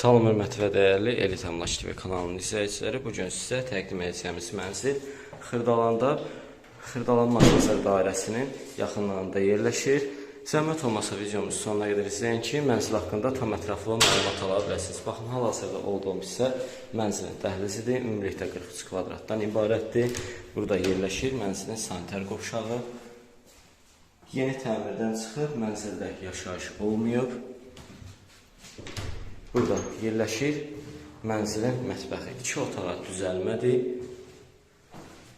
Salam hörmətli və dəyərli Elit Əmlak TV kanalının izləyiciləri. Bu gün sizə təqdim edəcəyimiz mənzil Xırdalanda Xırdalan Mazazar dairəsinin yaxınlığında yerləşir. Zəhmət olmasa videomuzu sonuna qədər izləyin ki, mənzil haqqında tam ətraflı məlumat ala. Baxın, hal-hazırda olduğum hissə mənzilin dəhlizidir. Ümumilikdə 43 kvadratdan ibarətdir. Burada yerləşir mənzilin sanitar qovşağı. Yeni təmirdən çıxıb mənzildə yaşayış olmayıb. Burada yerləşir mənzilin mətbəxi. İki otağa düzəlmədir.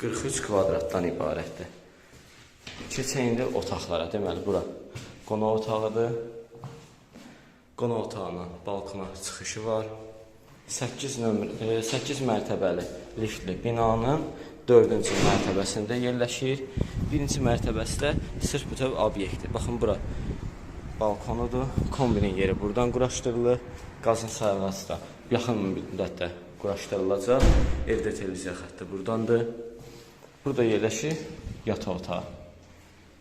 43 kvadratdan ibarətdir. Keçək indi otaqlara. Deməli, bura qonaq otağıdır. Qonaq otağının balkona çıxışı var. 8 nömrə, e, 8 mərtəbəli liftli binanın 4-cü mərtəbəsində yerləşir. Birinci mərtəbəsi də sırf bu tövr obyektdir. Baxın bura balkonudur. Kombinin yeri buradan quraşdırılır. Qazın sayğası da yaxın müddətdə quraşdırılacaq. Evdə televiziya xətti burdandır. Burada yerləşir yataq otağı.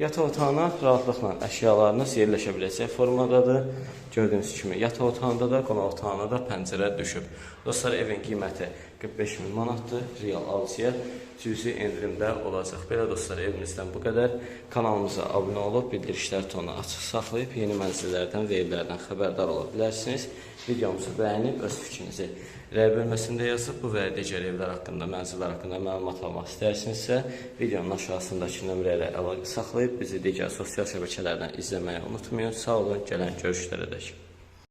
Yataq otağına rahatlıqla əşyalarınız yerləşə biləcək formadadır. Gördüyünüz kimi yataq otağında da, qonaq otağına da pəncərə düşüb. Dostlar, evin qiyməti 45 min manatdır. Real alıcıya cüzi endirimdə olacaq. Belə dostlar, evimizdən bu qədər. Kanalımıza abunə olub, bildirişlər tonu açıq saxlayıb, yeni mənzillərdən və evlərdən xəbərdar ola bilərsiniz. Videomuzu bəyənib, öz fikrinizi rəy bölməsində yazıb, bu və digər evlər haqqında, mənzillər haqqında məlumat almaq istəyirsinizsə, videonun aşağısındakı nömrəyə əlaqə saxlayıb, bizi digər sosial şəbəkələrdən izləməyi unutmayın. Sağ olun, gələn görüşlərə dək.